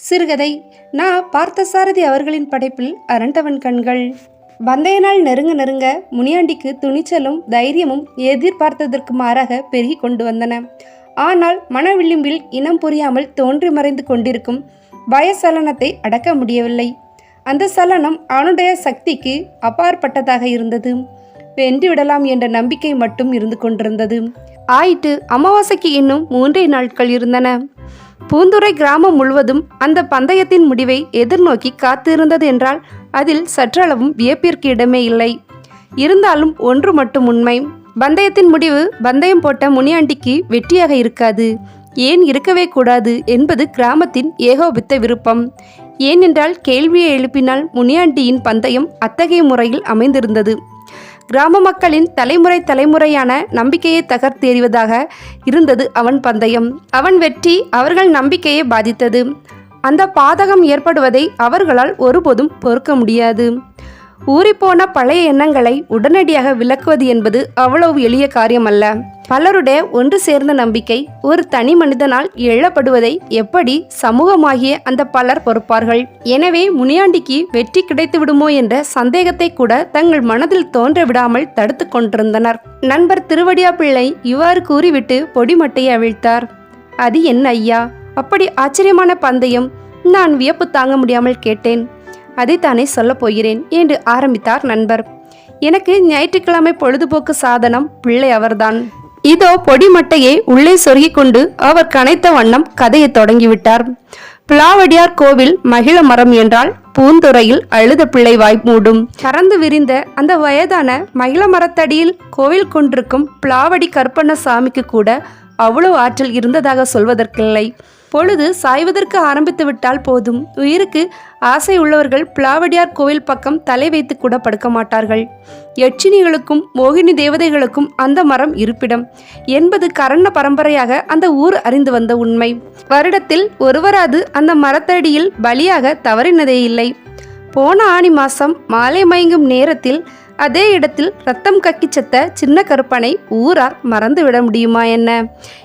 சிறுகதை நான் பார்த்தசாரதி அவர்களின் படைப்பில் அரண்டவன் கண்கள். பந்தய நாள் நெருங்க நெருங்க முனியாண்டிக்கு துணிச்சலும் தைரியமும் எதிர்பார்த்ததற்கு மாறாக பெருகி கொண்டு வந்தன. ஆனால் மனவிளிம்பில் இனம் புரியாமல் தோன்றி மறைந்து கொண்டிருக்கும் பயசலனத்தை அடக்க முடியவில்லை. அந்த சலனம் அவனுடைய சக்திக்கு அப்பாற்பட்டதாக இருந்தது. வென்று விடலாம் என்ற நம்பிக்கை மட்டும் இருந்து கொண்டிருந்தது. ஆயிட்டு அமாவாசைக்கு இன்னும் மூன்றே நாட்கள் இருந்தன. பூந்துறை கிராமம் முழுவதும் அந்த பந்தயத்தின் முடிவை எதிர்நோக்கி காத்திருந்தது என்றால் அதில் சற்றளவும் வியப்பிற்கு இடமே இல்லை. இருந்தாலும் ஒன்று மட்டும் உண்மை. பந்தயத்தின் முடிவு பந்தயம் போட்ட முனியாண்டிக்கு வெற்றியாக இருக்காது. ஏன் இருக்கவே கூடாது என்பது கிராமத்தின் ஏகோபித்த விருப்பம். ஏனென்றால் கேள்வியை எழுப்பினால் முனியாண்டியின் பந்தயம் அத்தகைய முறையில் அமைந்திருந்தது. கிராம மக்களின் தலைமுறை தலைமுறையான நம்பிக்கையை தகர்த்தெறிவதாக இருந்தது அவன் பந்தயம். அவன் வெற்றி அவர்கள் நம்பிக்கையை பாதித்தது. அந்த பாதகம் ஏற்படுவதை அவர்களால் ஒருபோதும் பொறுக்க முடியாது. ஊறிப்போன பழைய எண்ணங்களை உடனடியாக விளக்குவது என்பது அவ்வளவு எளிய காரியமல்ல. பலருடைய ஒன்று சேர்ந்த நம்பிக்கை ஒரு தனி மனிதனால் எழப்படுவதை எப்படி சமூகமாகிய அந்த பலர் பொறுப்பார்கள்? எனவே முனியாண்டிக்கு வெற்றி கிடைத்து விடுமோ என்ற சந்தேகத்தை கூட தங்கள் மனதில் தோன்ற விடாமல் தடுத்து கொண்டிருந்தனர். நண்பர் திருவடியா பிள்ளை இவ்வாறு கூறிவிட்டு பொடிமட்டையை அவிழ்த்தார். அது என்ன ஐயா? அப்படி ஆச்சரியமான பந்தயம். நான் வியப்பு தாங்க முடியாமல் கேட்டேன். அதைத்தானே சொல்லப் போகிறேன் என்று ஆரம்பித்தார் நண்பர். எனக்கு ஞாயிற்றுக்கிழமை பொழுதுபோக்கு சாதனம் பிள்ளை அவர்தான். இதோ பொடிமட்டையை உள்ளே சொருகிக் கொண்டு அவர் கனைத்த வண்ணம் கதையை தொடங்கிவிட்டார். பிளாவடியார் கோவில் மகிழ மரம் என்றால் பூந்துறையில் அழுத பிள்ளை வாய் மூடும். பறந்து விரிந்த அந்த வயதான மகிழ மரத்தடியில் கோவில் கொண்டிருக்கும் பிளாவடி கற்பண்ண சாமிக்கு கூட அவ்வளவு ஆற்றல் இருந்ததாக சொல்வதற்கில்லை. பொழுது சாய்வதற்கு ஆரம்பித்து விட்டால் போதும். உயிருக்கு ஆசை உள்ளவர்கள் பிளாவடியார் கோவில் பக்கம் தலை வைத்து கூட படுக்க மாட்டார்கள். யட்சினிகளுக்கும் மோகினி தேவதைகளுக்கும் அந்த மரம் இருப்பிடம். என்பது கரண பரம்பரையாக அந்த ஊர் அறிந்து வந்த உண்மை. வருடத்தில் ஒருவராது அந்த மரத்தடியில் பலியாக தவறினதே இல்லை போன ஆணி மாசம் மாலை மயங்கும் நேரத்தில் அதே இடத்தில் ரத்தம் கக்கி செத்த சின்ன கருப்பனை ஊரார் மறந்துவிட முடியுமா என்ன?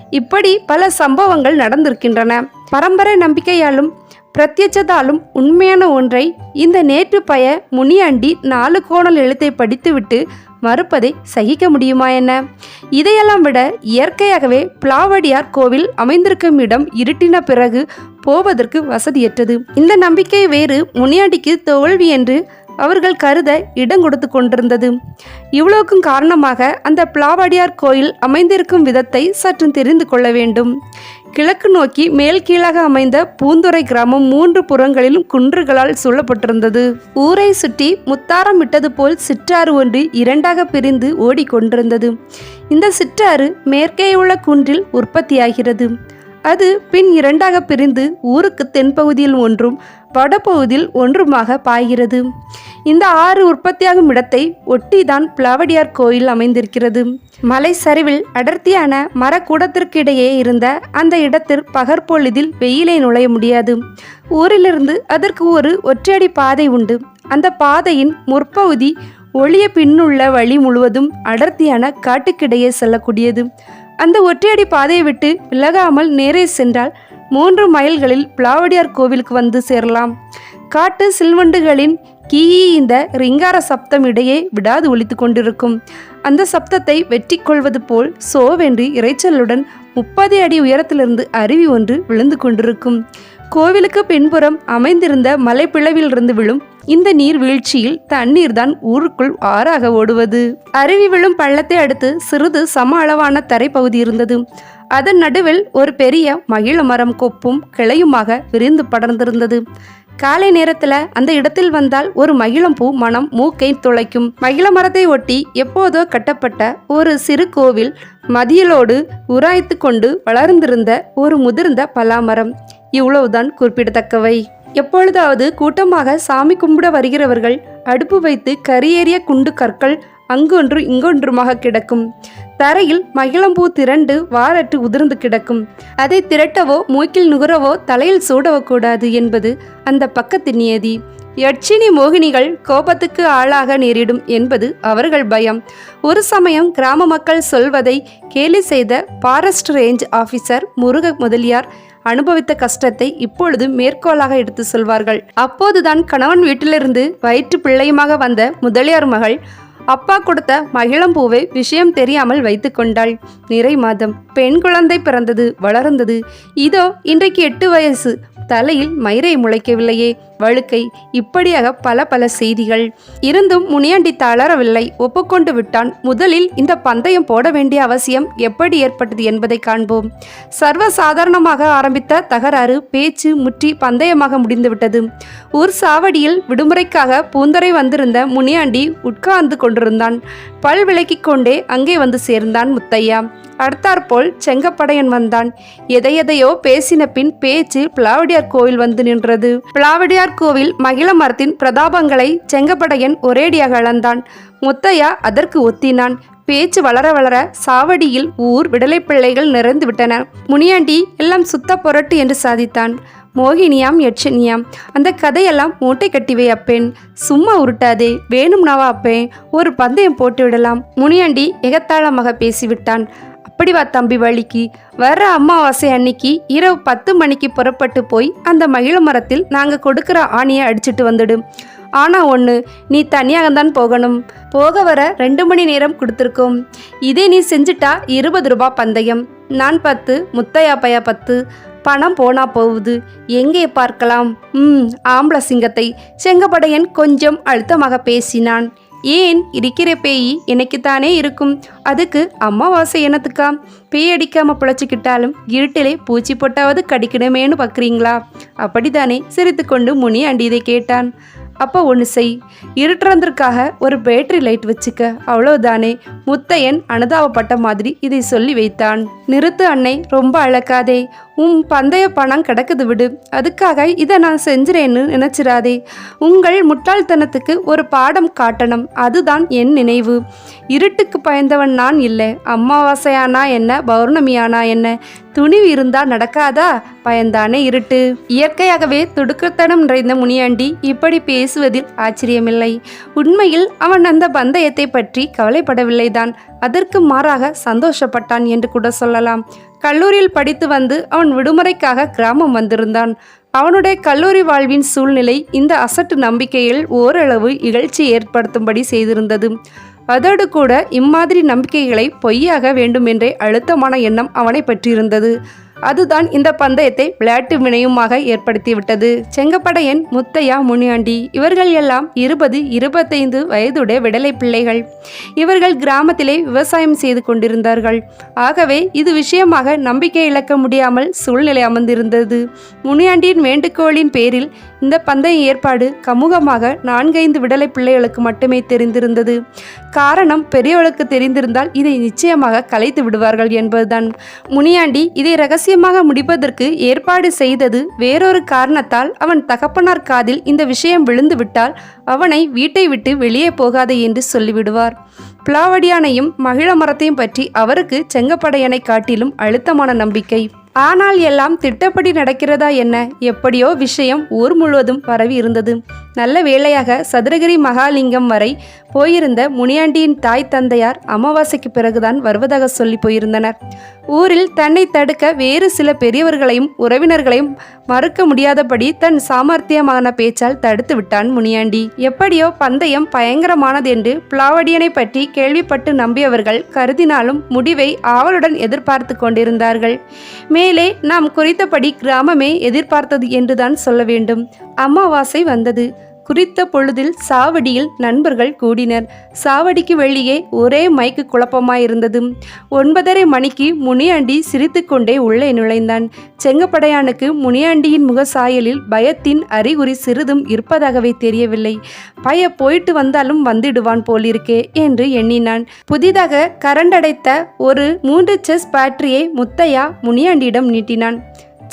இப்படி பல சம்பவங்கள் நடந்திருக்கின்றன. பரம்பரை நம்பிக்கையாலும் பிரத்யட்சத்தாலும் உண்மையான ஒன்றை இந்த நேற்று பய முனியாண்டி நாலு கோணல் எழுத்தை படித்துவிட்டு மறுப்பதை சகிக்க முடியுமா என்ன? இதையெல்லாம் விட இயற்கையாகவே பிளாவடியார் கோவில் அமைந்திருக்கும் இடம் இருட்டின பிறகு போவதற்கு வசதியற்றது. இந்த நம்பிக்கை வேறு முனியாண்டிக்கு தோல்வி என்று அவர்கள் கருத இடம் கொடுத்து கொண்டிருந்தது. இவ்வளவுக்கும் காரணமாக அந்த பிளாவடியார் கோயில் அமைந்திருக்கும் விதத்தை சற்று தெரிந்து கொள்ள வேண்டும். கிழக்கு நோக்கி மேல் கீழாக அமைந்த பூந்துறை கிராமம் மூன்று புறங்களிலும் குன்றுகளால் சூழப்பட்டிருந்தது. ஊரை சுற்றி முத்தாரம் விட்டது போல் சிற்றாறு ஒன்று இரண்டாக பிரிந்து ஓடிக்கொண்டிருந்தது. இந்த சிற்றாறு மேற்கேயுள்ள குன்றில் உற்பத்தியாகிறது. அது பின் இரண்டாக பிரிந்து ஊருக்கு தென்பகுதியில் ஒன்றும் வடபகுதியில் ஒன்றுமாக பாய்கிறது. இந்த ஆறு உற்பத்தியாகும் இடத்தை ஒட்டிதான் பிளவடியார் கோயில் அமைந்திருக்கிறது. மலை சரிவில் அடர்த்தியான மரக்கூடத்திற்கு இடையே இருந்த அந்த இடத்தில் பகற்பொழுதில் வெயிலை நுழைய முடியாது. ஊரிலிருந்து அதற்கு ஒரு ஒற்றையடி பாதை உண்டு. அந்த பாதையின் முற்பகுதி ஒளிய பின்னுள்ள வழி முழுவதும் அடர்த்தியான காட்டுக்கிடையே செல்லக்கூடியது. அந்த ஒற்றையடி பாதையை விட்டு விலகாமல் நேரே சென்றால் மூன்று மைல்களில் பிளாவடியார் கோவிலுக்கு வந்து சேரலாம். காட்டு சில்வண்டுகளின் கீயி இந்த ரிங்கார சப்தம் இடையே விடாது ஒழித்து கொண்டிருக்கும். அந்த சப்தத்தை வெற்றி கொள்வது போல் சோவென்று இறைச்சலுடன் முப்பது அடி உயரத்திலிருந்து அருவி ஒன்று விழுந்து கொண்டிருக்கும். கோவிலுக்கு பின்புறம் அமைந்திருந்த மலைப்பிளவிலிருந்து விழும் இந்த நீர் வீழ்ச்சியில் தண்ணீர் தான் ஊருக்குள் ஆறாக ஓடுவது. அருவி விழும் பள்ளத்தை அடுத்து சிறிது சம அளவான தரைப்பகுதி இருந்தது. அதன் நடுவில் ஒரு பெரிய மகிழ மரம் கொப்பும் கிளையுமாக விரிந்து படர்ந்திருந்தது. காலை நேரத்துல அந்த இடத்தில் வந்தால் ஒரு மகிழம்பூ மனம் மூக்கை துளைக்கும். மகிழ மரத்தை ஒட்டி எப்போதோ கட்டப்பட்ட ஒரு சிறு கோவில் மதியலோடு உராய்த்து கொண்டு வளர்ந்திருந்த ஒரு முதிர்ந்த பலாமரம். இவ்வளவுதான் குறிப்பிடத்தக்கவை. எப்பொழுதாவது கூட்டமாக சாமி கும்பிட வருகிறவர்கள் அடுப்பு வைத்து கரியேறிய குண்டு கற்கள் அங்கொன்று இங்கொன்றுமாக கிடக்கும். தரையில் மகிழம்பூ திரண்டு வாரற்று உதிர்ந்து கிடக்கும். அதை திரட்டவோ மூக்கில் நுகரவோ தலையில் சூடவோ கூடாது என்பது அந்த பக்கத்து நியதி. யட்சினி மோகினிகள் கோபத்துக்கு ஆளாக நேரிடும் என்பது அவர்கள் பயம். ஒரு சமயம் கிராம மக்கள் சொல்வதை கேலி செய்த forest range officer Muruga Mudaliar அனுபவித்த கஷ்டத்தை இப்பொழுது மேற்கோளாக எடுத்து சொல்வார்கள். அப்போதுதான் கணவன் வீட்டிலிருந்து வயிற்று பிள்ளையுமாக வந்த முதலியார் மகள் அப்பா கொடுத்த மகிழம்பூவை விஷயம் தெரியாமல் வைத்து கொண்டாள். நிறை மாதம் பெண் குழந்தை பிறந்தது வளர்ந்தது. இதோ இன்றைக்கு எட்டு வயசு. தலையில் மயிரை முளைக்கவில்லையே. வழுக்கை இப்படியாக பல பல செய்திகள். இருந்தும் முனியாண்டி தளரவில்லை ஒப்புக்கொண்டு விட்டான் முதலில் இந்த பந்தயம் போட வேண்டிய அவசியம் எப்படி ஏற்பட்டது என்பதை காண்போம். சர்வ சாதாரணமாக ஆரம்பித்த தகராறு பேச்சு முற்றி பந்தயமாக முடிந்துவிட்டது. ஊர் சாவடியில் விடுமுறைக்காக பூந்தரை வந்திருந்த முனியாண்டி உட்கார்ந்து கொண்டிருந்தான். பல் விளக்கிக் கொண்டே அங்கே வந்து சேர்ந்தான் முத்தையா. அடுத்தாற்போல் செங்கப்படையன் வந்தான். எதை எதையோ பேசின பின் பேச்சு பிளாவடியார் கோவில் வந்து நின்றது. பிளாவடியார் கோவில் மகிழ மரத்தின் பிரதாபங்களை செங்கப்படையன் ஒரேடியாக அளந்தான். முத்தையா அதற்கு ஒத்தினான். பேச்சு வளர வளர சாவடியில் ஊர் விடலை பிள்ளைகள் நிறைந்து விட்டன. முனியாண்டி எல்லாம் சுத்த பொரட்டு என்று சாதித்தான். மோகினியாம் யட்சனியாம் அந்த கதையெல்லாம் மூட்டை கட்டிவை அப்பேன். சும்மா உருட்டாதே வேணும்னாவா அப்பேன். ஒரு பந்தயம் போட்டு விடலாம். முனியாண்டி எகத்தாளமாக பேசிவிட்டான். அப்படி வா தம்பி வழிக்கு வர்ற அமாவாசை அன்னைக்கு இரவு பத்து மணிக்கு புறப்பட்டு போய் அந்த மகிழ மரத்தில் நாங்கள் கொடுக்குற ஆணியை அடிச்சிட்டு வந்துடும். ஆனா ஒன்று நீ தனியாக தான் போகணும். போக வர ரெண்டு மணி நேரம் கொடுத்துருக்கோம். இதே நீ செஞ்சுட்டா இருபது ரூபா பந்தயம். நான் பத்து முத்தையா பையா பத்து. பணம் போனா போகுது. எங்கே பார்க்கலாம்? ம் ஆம்பள சிங்கத்தை. செங்கப்படையன் கொஞ்சம் அழுத்தமாக பேசினான். ஏன் இருக்கிற பேய் எனக்குத்தானே இருக்கும்? அதுக்கு அம்மாவாசை என்னத்துக்கா? பேய் அடிக்காம பிழைச்சிக்கிட்டாலும் இருட்டிலே பூச்சி போட்டாவது கடிக்கணுமேனு பார்க்குறீங்களா அப்படித்தானே சிரித்துக்கொண்டு முனி அண்டியதை கேட்டான். அப்போ ஒன்று செய். இருட்டுறதற்காக ஒரு பேட்டரி லைட் வச்சுக்க. அவ்வளோதானே முத்தையன் அனுதாபப்பட்ட மாதிரி இதை சொல்லி வைத்தான். நிறுத்து அன்னை ரொம்ப அழக்காதே. உன் பந்தய பணம் கிடக்குது விடு. அதுக்காக இதை நான் செஞ்சுறேன்னு நினச்சிடாதே உங்கள் முட்டாள்தனத்துக்கு ஒரு பாடம் காட்டணும். அதுதான் என் நினைவு. இருட்டுக்கு பயந்தவன் நான் இல்லை. அமாவாசையானா என்ன? பௌர்ணமியானா என்ன? துணிவு இருந்தா நடக்காதா? பயந்தானே இருட்டு. இயற்கையாகவே துடுக்கத்தனம் நிறைந்த முனியாண்டி இப்படி பேசுவதில் ஆச்சரியமில்லை. உண்மையில் அவன் அந்த பந்தயத்தை பற்றி கவலைப்படவில்லைதான். அதற்கு மாறாக சந்தோஷப்பட்டான் என்று கூட சொல்லலாம். கல்லூரியில் படித்து வந்து அவன் விடுமுறைக்காக கிராமம் வந்திருந்தான். அவனுடைய கல்லூரி வாழ்வின் சூழ்நிலை இந்த அசட்டு நம்பிக்கையில் ஓரளவு இகழ்ச்சி ஏற்படுத்தும்படி செய்திருந்தது. அதோடு கூட இம்மாதிரி நம்பிக்கைகளை பொய்யாக வேண்டுமென்றே அழுத்தமான எண்ணம் அவனை பற்றியிருந்தது. அதுதான் இந்த பந்தயத்தை விளையாட்டு வினையுமாக ஏற்படுத்திவிட்டது. செங்கப்படையன் முத்தையா முனியாண்டி இவர்கள் எல்லாம் இருபது இருபத்தைந்து வயதுடைய விடலை பிள்ளைகள். இவர்கள் கிராமத்திலே விவசாயம் செய்து கொண்டிருந்தார்கள். ஆகவே இது விஷயமாக நம்பிக்கை இழக்க முடியாமல் சூழ்நிலை அமர்ந்திருந்தது. முனியாண்டியின் வேண்டுகோளின் பேரில் இந்த பந்தய ஏற்பாடு கமுகமாக நான்கைந்து விடலை பிள்ளைகளுக்கு மட்டுமே தெரிந்திருந்தது. காரணம் பெரியவளுக்கு தெரிந்திருந்தால் இதை நிச்சயமாக கலைத்து விடுவார்கள் என்பதுதான். முனியாண்டி இதை ரகசியமாக முடிப்பதற்கு ஏற்பாடு செய்தது வேறொரு காரணத்தால் அவன் தகப்பனார் காதில் இந்த விஷயம் விழுந்து விட்டால் அவனை வீட்டை விட்டு வெளியே போகாதே என்று சொல்லிவிடுவார். பிளாவடியானையும் மகிழ மரத்தையும் பற்றி அவருக்கு செங்கப்படையனை காட்டிலும் அழுத்தமான நம்பிக்கை. ஆனால் எல்லாம் திட்டப்படி நடக்கிறதா என்ன? எப்படியோ விஷயம் ஊர் முழுவதும் பரவி இருந்தது. நல்ல வேளையாக சதுரகிரி மகாலிங்கம் வரை போயிருந்த முனியாண்டியின் தாய் தந்தையார் அமாவாசைக்கு பிறகுதான் வருவதாக சொல்லி போயிருந்தனர். ஊரில் தன்னை தடுக்க வேறு சில பெரியவர்களையும் உறவினர்களையும் மறுக்க முடியாதபடி தன் சாமர்த்தியமான பேச்சால் தடுத்து விட்டான் முனியாண்டி. எப்படியோ பந்தயம் பயங்கரமானது என்று பிளாவடியனை பற்றி கேள்விப்பட்டு நம்பியவர்கள் கருதினாலும் முடிவை ஆவலுடன் எதிர்பார்த்து கொண்டிருந்தார்கள். மேலே நாம் குறித்தபடி கிராமமே எதிர்பார்த்தது என்றுதான் சொல்ல வேண்டும். அமாவாசை வந்தது. குறித்த பொழுதில் சாவடியில் நண்பர்கள் கூடினர். சாவடிக்கு வெளியே ஒரே மைக்கு குழப்பமாயிருந்தது. ஒன்பதரை மணிக்கு முனியாண்டி சிரித்துக்கொண்டே உள்ளே நுழைந்தான். செங்கப்படையானுக்கு முனியாண்டியின் முக சாயலில் பயத்தின் அறிகுறி சிறிதும் இருப்பதாகவே தெரியவில்லை. பய போயிட்டு வந்தாலும் வந்துடுவான் போலிருக்கே என்று எண்ணினான். புதிதாக கரண்டடைத்த ஒரு மூன்று செஸ் பேட்டரியை முத்தையா முனியாண்டியிடம் நீட்டினான்.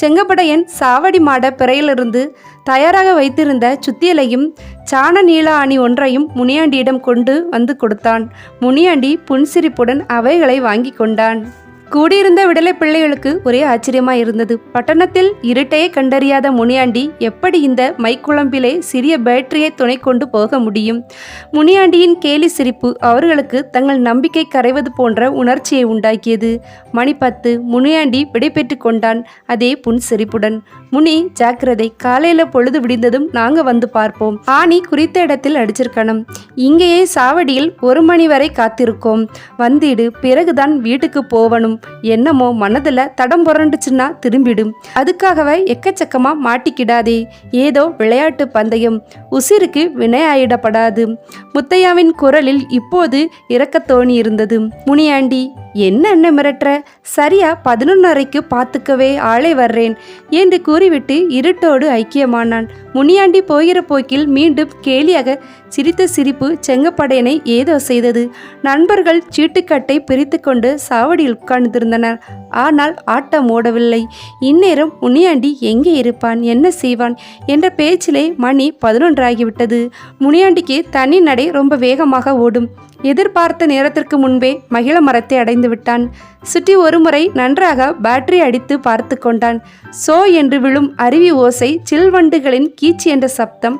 செங்கப்படையன் சாவடி மாட பிறையிலிருந்து தயாராக வைத்திருந்த சுத்தியலையும் சாண நீள அணி ஒன்றையும் முனியாண்டியிடம் கொண்டு வந்து கொடுத்தான். முனியாண்டி புன்சிரிப்புடன் அவைகளை வாங்கி கொண்டான். கூடியிருந்த விடலை பிள்ளைகளுக்கு ஒரே ஆச்சரியமா இருந்தது. பட்டணத்தில் இருட்டையே கண்டறியாத முனியாண்டி எப்படி இந்த மைக்குழம்பிலே சிறிய பேட்டரியை துணை கொண்டு போக முடியும்? முனியாண்டியின் கேலி சிரிப்பு அவர்களுக்கு தங்கள் நம்பிக்கை கரைவது போன்ற உணர்ச்சியை உண்டாக்கியது. மணி பத்து முனியாண்டி விடைபெற்று கொண்டான். அதே புன் சிரிப்புடன் முனி ஜாக்கிரதை. காலையில பொழுது விடிந்ததும் நாங்க வந்து பார்ப்போம். ஆணி குறித்த இடத்தில் அடிச்சிருக்கணும். இங்கேயே சாவடியில் ஒரு மணி வரை காத்திருக்கோம். வந்திடு பிறகுதான் வீட்டுக்கு போவணும். என்னமோ மனதுல தடம் புரண்டுச்சுன்னா திரும்பிடும். அதுக்காகவே எக்கச்சக்கமா மாட்டிக்கிடாதே. ஏதோ விளையாட்டு பந்தயம். உசிருக்கு வினையாயிடப்படாது. முத்தையாவின் குரலில் இப்போது இரக்கத் தோணி இருந்தது முனியாண்டி என்ன என்ன மிரட்டுற? சரியா பதினொன்னரைக்கு பார்த்துக்கவே ஆளை வர்றேன் என்று கூறிவிட்டு இருட்டோடு ஐக்கியமானான். முனியாண்டி போகிற போக்கில் மீண்டும் கேலியாக சிரித்த சிரிப்பு செங்கப்படையனை ஏதோ செய்தது. நண்பர்கள் சீட்டுக்கட்டை பிரித்து கொண்டு சாவடியில் உட்கார்ந்திருந்தனர். ஆனால் ஆட்டம் ஓடவில்லை. இந்நேரம் முனியாண்டி எங்கே இருப்பான்? என்ன செய்வான்? என்ற பேச்சிலே மணி பதினொன்றாகிவிட்டது. முனியாண்டிக்கு தனி நடை ரொம்ப வேகமாக ஓடும். எதிர்பார்த்த நேரத்திற்கு முன்பே மகிழ மரத்தை அடைந்து விட்டான். சுற்றி ஒருமுறை நன்றாக பேட்டரி அடித்து பார்த்து கொண்டான். சோ என்று விழும் அருவி ஓசை சில்வண்டுகளின் கீச்சு என்ற சப்தம்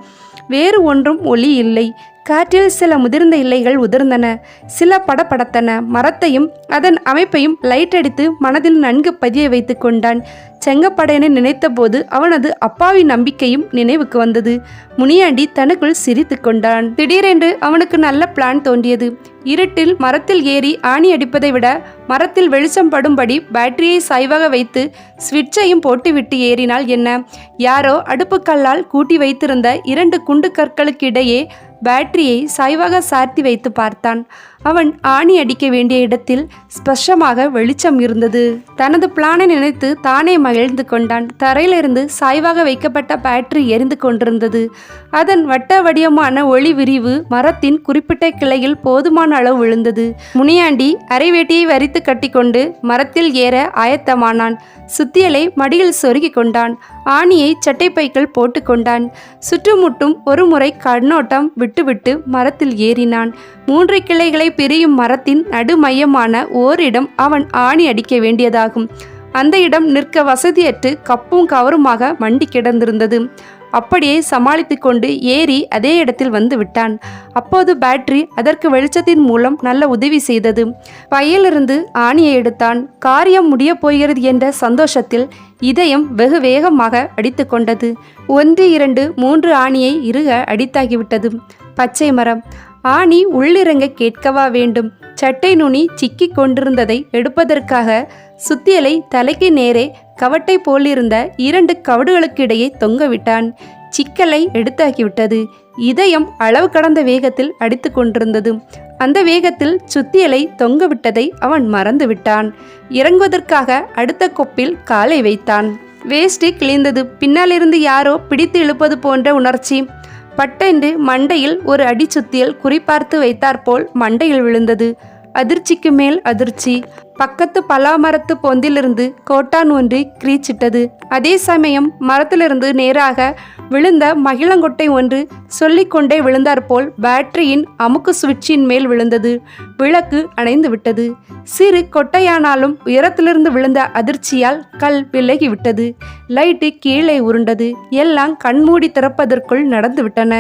வேறு ஒன்றும் ஒலி இல்லை. காற்றில் சில முதிர்ந்த இலைகள் உதிர்ந்தன. சில படபடத்தன. மரத்தையும் அதன் அமைப்பையும் லைட் அடித்து மனதில் நன்கு பதிய வைத்து கொண்டான். செங்கப்படையனை நினைத்தபோது அவனது அப்பாவி நம்பிக்கையும் நினைவுக்கு வந்தது. முனியாண்டி தனக்குள் சிரித்து கொண்டான். திடீரென்று அவனுக்கு நல்ல பிளான் தோன்றியது. இருட்டில் மரத்தில் ஏறி ஆணி அடிப்பதை விட மரத்தில் வெளிச்சம் படும்படி பேட்டரியை சாய்வாக வைத்து ஸ்விட்சையும் போட்டுவிட்டு ஏறினால் என்ன? யாரோ அடுப்புக்கல்லால் கூட்டி வைத்திருந்த இரண்டு குண்டு கற்களுக்கு இடையே பேட்டரியை சாய்வாக சார்த்தி வைத்து பார்த்தான். அவன் ஆணி அடிக்க வேண்டிய இடத்தில் ஸ்பஷ்டமாக வெளிச்சம் இருந்தது. தனது பிளானை நினைத்து தானே மகிழ்ந்து கொண்டான். தரையிலிருந்து சாய்வாக வைக்கப்பட்ட பேட்டரி எரிந்து கொண்டிருந்தது. அதன் வட்ட வடிவமான ஒளி விரிவு மரத்தின் குறிப்பிட்ட கிளையில் போதுமான அளவு விழுந்தது. முனியாண்டி அரைவேட்டியை வரித்து கட்டிக்கொண்டு மரத்தில் ஏற ஆயத்தமானான். சுத்தியலை மடியில் சொருகி கொண்டான். ஆணியை சட்டைப்பைக்குள் போட்டுக்கொண்டான் சுற்றுமுட்டும் ஒரு முறை கண்ணோட்டம் விட்டுவிட்டு மரத்தில் ஏறினான். மூன்று கிளைகளை பிரியும் மரத்தின் நடுமையமான ஓரிடம் அவன் ஆணி அடிக்க வேண்டியதாகும். அந்த இடம் நிற்க வசதியற்று கப்பும் கவருமாக மண்டி கிடந்திருந்தது. அப்படியே சமாளித்து கொண்டு ஏறி அதே இடத்தில் வந்து விட்டான். அப்போது பேட்டரி அதற்கு வெளிச்சத்தின் மூலம் நல்ல உதவி செய்தது. பையிலிருந்து ஆணியை எடுத்தான். காரியம் முடிய போகிறது என்ற சந்தோஷத்தில் இதயம் வெகு வேகமாக அடித்து கொண்டது. ஒன்று இரண்டு மூன்று ஆணியை இறுக அடித்தாகிவிட்டது. பச்சை மரம். ஆணி உள்ளிறங்க கேட்கவா வேண்டும். சட்டை நுனி சிக்கிக் கொண்டிருந்ததை எடுப்பதற்காக சுத்தியலை தலைக்கு நேரே கவட்டை போலிருந்த இரண்டு கவடுகளுக்கிடையே தொங்கவிட்டான் சிக்கலை எடுத்தாக்கிவிட்டது. இதயம் அளவு கடந்த வேகத்தில் அடித்து கொண்டிருந்தது. அந்த வேகத்தில் சுத்தியலை தொங்கவிட்டதை அவன் மறந்து விட்டான். இறங்குவதற்காக அடுத்த கொப்பில் காலை வைத்தான். வேஷ்டி கிழிந்தது. பின்னாலிருந்து யாரோ பிடித்து இழுப்பது போன்ற உணர்ச்சி. பட்டென்று மண்டையில் ஒரு அடிச்சுத்தியல் குறிப்பார்த்து வைத்தாற்போல் மண்டையில் விழுந்தது. அதிர்ச்சிக்கு மேல் அதிர்ச்சி. பக்கத்து பலாமரத்து பொந்திலிருந்து கோட்டான் ஒன்று கிரீச்சிட்டது. அதே சமயம் மரத்திலிருந்து நேராக விழுந்த மகிழங்கொட்டை ஒன்று சொல்லிக்கொண்டே விழுந்தாற்போல் பேட்டரியின் அமுக்கு சுவிட்சின் மேல் விழுந்தது. விளக்கு அணைந்து விட்டது. சிறு கொட்டையானாலும் உயரத்திலிருந்து விழுந்த அதிர்ச்சியால் கல் விலகிவிட்டது. லைட்டு கீழே உருண்டது. எல்லாம் கண்மூடி திறப்பதற்குள் நடந்துவிட்டன.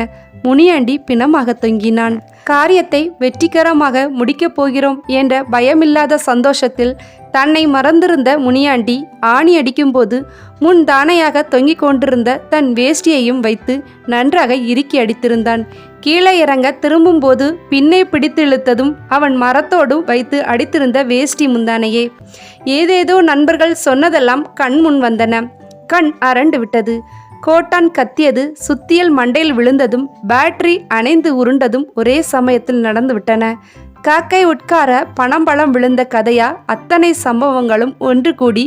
முனியாண்டி பிணமாக தொங்கினான். காரியத்தை வெற்றிகரமாக முடிக்கப் போகிறோம் என்ற பயமில்லாத சந்தோஷத்தில் தன்னை மறந்திருந்த முனியாண்டி ஆணி அடிக்கும்போது முன் தானையாக தொங்கிக் கொண்டிருந்த தன் வேஷ்டியையும் வைத்து நன்றாக இறுக்கி அடித்திருந்தான். கீழே இறங்க திரும்பும்போது பின்னே பிடித்து இழுத்ததும் அவன் மரத்தோடு வைத்து அடித்திருந்த வேஷ்டி முந்தானையே. ஏதேதோ நண்பர்கள் சொன்னதெல்லாம் கண் முன் வந்தன. கண் அரண்டு விட்டது. கோட்டான் கத்தியது சுத்தியல் மண்டையில் விழுந்ததும் பேட்டரி அணைந்து உருண்டதும் ஒரே சமயத்தில் நடந்துவிட்டன காக்கை உட்கார பணம்பழம் விழுந்த கதையா அத்தனை சம்பவங்களும் ஒன்று கூடி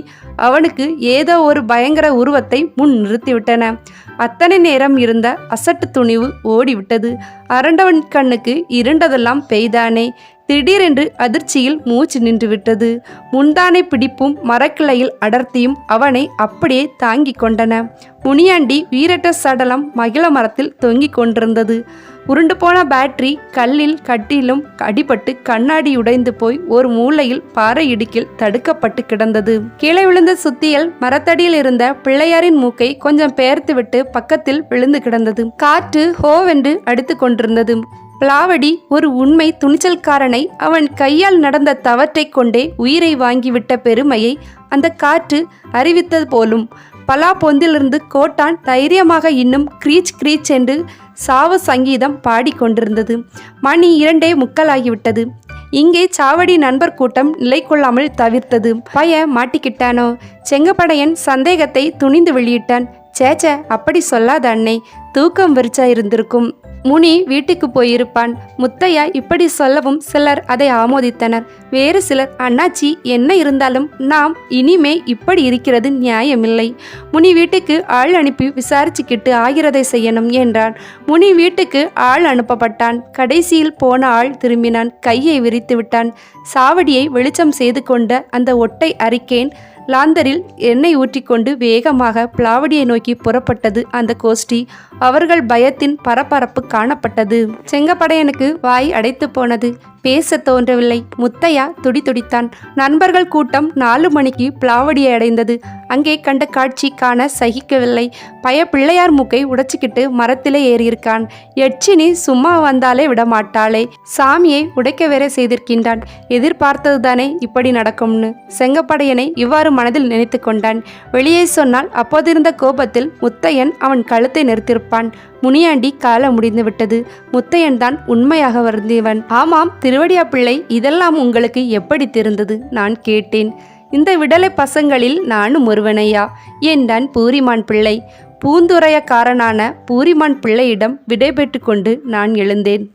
அவனுக்கு ஏதோ ஒரு பயங்கர உருவத்தை முன் நிறுத்திவிட்டன அத்தனை நேரம் இருந்த அசட்டு துணிவு ஓடிவிட்டது. அரண்டவன் கண்ணுக்கு இருண்டதெல்லாம் பெய்தானே. திடீரென்று அதிர்ச்சியில் மூச்சு நின்றுவிட்டது. முந்தானை பிடிப்பும் மரக்கிளையில் அடர்த்தியும் அவனை அப்படியே தாங்கிக் கொண்டன. முனியாண்டி வீரட்ட சடலம் மகிழ மரத்தில் தொங்கிக் கொண்டிருந்தது. உருண்டு போன பேட்டரி கல்லில் கட்டிலும் அடிபட்டு கண்ணாடி உடைந்து போய் ஒரு மூலையில் பாறை இடுக்கில் தடுக்கப்பட்டு கிடந்தது. கீழே விழுந்த சுத்தியல் மரத்தடியில் இருந்த பிள்ளையாரின் மூக்கை கொஞ்சம் பெயர்த்துவிட்டு பக்கத்தில் விழுந்து கிடந்தது. காற்று ஹோவென்று அடித்து கொண்டிருந்தது. பிளாவடி ஒரு உண்மை துணிச்சல்காரனை அவன் கையால் நடந்த தவற்றைக் கொண்டே உயிரை வாங்கிவிட்ட பெருமையை அந்த காற்று அறிவித்தது போலும். பலா பொந்திலிருந்து கோட்டான் தைரியமாக இன்னும் கிரீச் கிரீச் என்று சாவு சங்கீதம் பாடிக்கொண்டிருந்தது மணி இரண்டே முக்கலாகிவிட்டது. இங்கே சாவடி நண்பர் கூட்டம் நிலை கொள்ளாமல் தவிர்த்தது. பய மாட்டிக்கிட்டானோ? செங்கப்படையன் சந்தேகத்தை துணிந்து வெளியிட்டான். சேச்ச அப்படி சொல்லாத அன்னை தூக்கம் விரிச்சா இருந்திருக்கும். முனி வீட்டுக்கு போயிருப்பான். முத்தையா இப்படி சொல்லவும் சிலர் அதை ஆமோதித்தனர். வேறு சிலர் அண்ணாச்சி என்ன இருந்தாலும் நாம் இனிமே இப்படி இருக்கிறது நியாயமில்லை. முனி வீட்டுக்கு ஆள் அனுப்பி விசாரிச்சுக்கிட்டு ஆகிறதை செய்யணும் என்றான். முனி வீட்டுக்கு ஆள் அனுப்பப்பட்டான். கடைசியில் போன ஆள் திரும்பினான். கையை விரித்து விட்டான். சாவடியை வெளிச்சம் செய்து கொண்ட அந்த ஒட்டை அறிக்கேன் லாந்தரில் எண்ணெய் ஊற்றிக்கொண்டு வேகமாக பிளாவடியை நோக்கி புறப்பட்டது அந்த கோஷ்டி. அவர்கள் பயத்தின் பரபரப்பு காணப்பட்டது. செங்கப்படையனுக்கு வாய் அடைத்து போனது. பேச தோன்றவில்லை. முத்தையா துடிதுடித்தான். நண்பர்கள் கூட்டம் நாலு மணிக்கு பிளாவடியை அடைந்தது. அங்கே கண்ட காட்சி காண சகிக்கவில்லை. பய பிள்ளையார் மூக்கை உடைச்சிக்கிட்டு மரத்திலே ஏறியிருக்கான். எச்சினி சும்மா வந்தாலே விடமாட்டாளே. சாமியை உடைக்க வேற செய்திருக்கின்றான். எதிர்பார்த்ததுதானே இப்படி நடக்கும்னு. செங்கப்படையனை இவ்வாறு மனதில் நினைத்து கொண்டான். வெளியே சொன்னால் அப்போதிருந்த கோபத்தில் முத்தையன் அவன் கழுத்தை நிறுத்தியிருப்பான் முனியாண்டி கால முடிந்து விட்டது. முத்தையன் தான் உண்மையாக வருந்தியவன். ஆமாம் திருவடியா பிள்ளை இதெல்லாம் உங்களுக்கு எப்படி தெரிந்தது? நான் கேட்டேன். இந்த விடலை பசங்களில் நானும் ஒருவனையா? என்றான் பூரிமான் பிள்ளை. பூந்துரையக்காரனான பூரிமான் பிள்ளையிடம் விடைபெற்று கொண்டு நான் எழுந்தேன்.